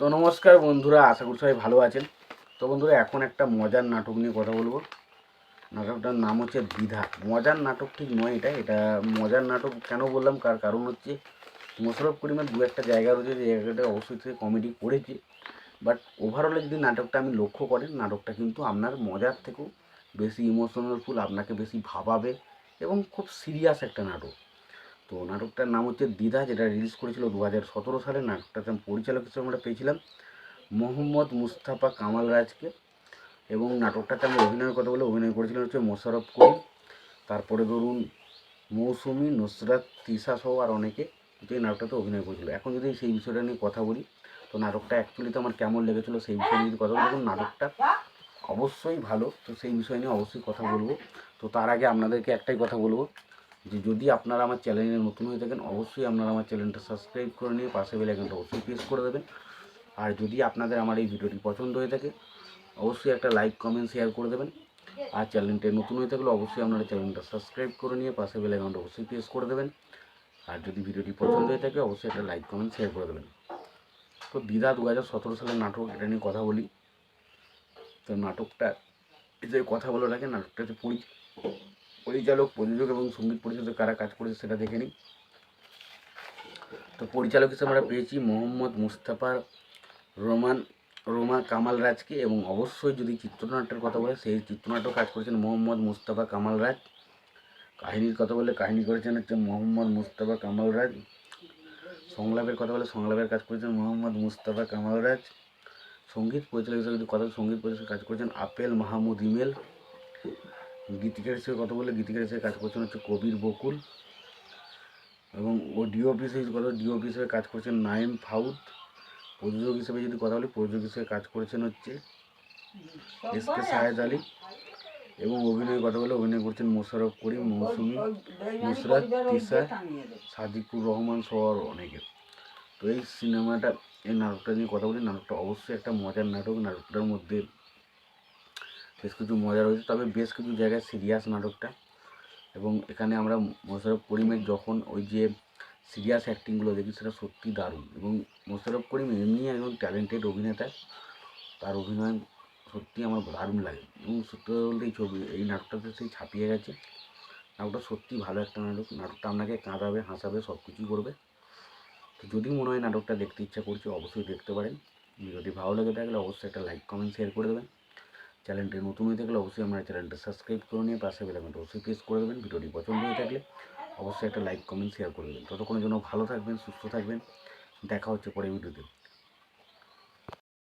তো নমস্কার বন্ধুরা, আশা করি সবাই ভালো আছেন। তো বন্ধুরা, এখন একটা মজার নাটক নিয়ে কথা বলব। নাটকটার নাম হচ্ছে দ্বিধা। মজার নাটক ঠিক নয় এটা এটা মজার নাটক কেন বললাম? কার কারণ হচ্ছে, মোশারফ করিমের দু একটা জায়গা রয়েছে যে জায়গাটা অবশ্যই সে কমেডি করেছে। বাট ওভারঅলে যদি নাটকটা আমি লক্ষ্য করেন, নাটকটা কিন্তু আপনার মজার থেকেও বেশি ইমোশনাল ফুল আপনাকে বেশি ভাবাবে এবং খুব সিরিয়াস একটা নাটক। তো নাটকটার নাম হচ্ছে দ্বিধা, যেটা রিলিজ করেছিল দু হাজার সতেরো সালে। নাটকটাতে পরিচালক হিসেবে আমরা পেয়েছিলাম মোহাম্মদ মুস্তাফা কামাল রাজকে। এবং নাটকটাতে আমরা অভিনয়ের কথা বলে অভিনয় করেছিলেন হচ্ছে মোশারফ করিম। তারপরে ধরুন মৌসুমি, নুসরাত, তিশা সহ আর অনেকে এই নাটকটাতে অভিনয় করেছিল। এখন যদি সেই বিষয়টা নিয়ে কথা বলি, তো নাটকটা অ্যাকচুয়ালি তো আমার কেমন লেগেছিলো সেই বিষয়ে যদি কথা বলি, দেখুন নাটকটা অবশ্যই ভালো। তো সেই বিষয় নিয়ে অবশ্যই কথা বলব। তো তার আগে আপনাদেরকে একটাই কথা বলব যে যদি আপনারা আমার চ্যানেলে নতুন হয়ে থাকেন, অবশ্যই আপনারা আমার চ্যানেলটা সাবস্ক্রাইব করে নিয়ে পাশে বেল আইকনটা অবশ্যই প্রেস করে দেবেন। আর যদি আপনাদের আমার এই ভিডিওটি পছন্দ হয়ে থাকে, অবশ্যই একটা লাইক কমেন্ট শেয়ার করে দেবেন। আর চ্যানেলটা নতুন হয়ে থাকলে অবশ্যই আপনারা চ্যানেলটা সাবস্ক্রাইব করে নিয়ে পাশে বেল আইকনটা অবশ্যই প্রেস করে দেবেন। আর যদি ভিডিওটি পছন্দ হয়ে থাকে, অবশ্যই একটা লাইক কমেন্ট শেয়ার করে দেবেন। তো দিদা দু হাজার সতেরো সালের নাটক এটা নিয়ে কথা বলি। তো নাটকটা যে কথা বলে রাখে, নাটকটা হচ্ছে পরি পরিচালক, প্রযোজক এবং সংগীত পরিচালক কারা কাজ করেছে সেটা দেখে নিই। তো পরিচালক হিসেবে আমরা পেয়েছি মোহাম্মদ মুস্তাফা রোমান, রোমা কামাল রাজকে এবং অবশ্যই যদি চিত্রনাট্যের কথা বলে, সেই চিত্রনাট্য কাজ করেছেন মোহাম্মদ মুস্তাফা কামাল রাজ। কাহিনীর কথা বলে কাহিনী করেছেন হচ্ছে মোহাম্মদ মুস্তাফা কামাল রাজ। সংলাপের কথা বলে সংলাপের কাজ করেছেন মোহাম্মদ মুস্তাফা কামাল রাজ। সংগীত পরিচালক হিসেবে যদি কথা সংগীত পরিচালক কাজ করেছেন আপেল মাহমুদ ইমেল। গীতিকার হিসেবে কথা বলে গীতিকার হিসেবে কাজ করছেন হচ্ছে কবির বকুল এবং ও ডিওপি হিসেবে কথা ডিওপি হিসেবে কাজ করছেন নাইম ফাউদ। প্রযোজক হিসেবে যদি কথা বলি প্রযোজক হিসেবে কাজ করেছেন হচ্ছে এস কে সাহেদ আলী এবং অভিনয়ের কথা বলে অভিনয় করছেন মোশারফ করিম মৌসুমি নুসরাত তিসা সাদিকুর রহমান সহ আরও অনেকে। তো এই সিনেমাটা এই নাটকটা নিয়ে কথা বলি নাটকটা অবশ্যই একটা মজার নাটক। নাটকটার মধ্যে বেশ কিছু মজা রয়েছে। তবে বেশ কিছু জায়গায় সিরিয়াস নাটকটা এবং এখানে আমরা মোশারফ করিমের যখন ওই যে সিরিয়াস অ্যাক্টিংগুলো দেখি, সেটা সত্যি দারুণ। এবং মোশারফ করিম এমনি একজন ট্যালেন্টেড অভিনেতা, তার অভিনয় সত্যি আমার দারুণ লাগে। এবং সত্যি বলতে এই ছবি, এই নাটকটাতে সেই ছাপিয়ে গেছে। নাটকটা সত্যি ভালো একটা নাটক। নাটকটা আপনাকে কাঁদাবে, হাসাবে সব কিছুই করবে। তো যদি মনে হয় নাটকটা দেখতে ইচ্ছা করছে, অবশ্যই দেখতে পারেন। যদি ভালো লেগে থাকলে অবশ্যই একটা লাইক কমেন্ট শেয়ার করে দেবেন। চ্যানেলটি নতুন হয়ে থাকলে অবশ্যই আমরা চ্যানেলটা সাবস্ক্রাইব করে নিয়ে পাশে বেলামেন্ট অবশ্যই প্রেস করে দেবেন। ভিডিওটি পছন্দ হয়ে থাকলে অবশ্যই একটা লাইক, কমেন্ট শেয়ার করে দেবেন। ততক্ষণের জন্য ভালো থাকবেন, সুস্থ থাকবেন। দেখা হচ্ছে পরে ভিডিওতে।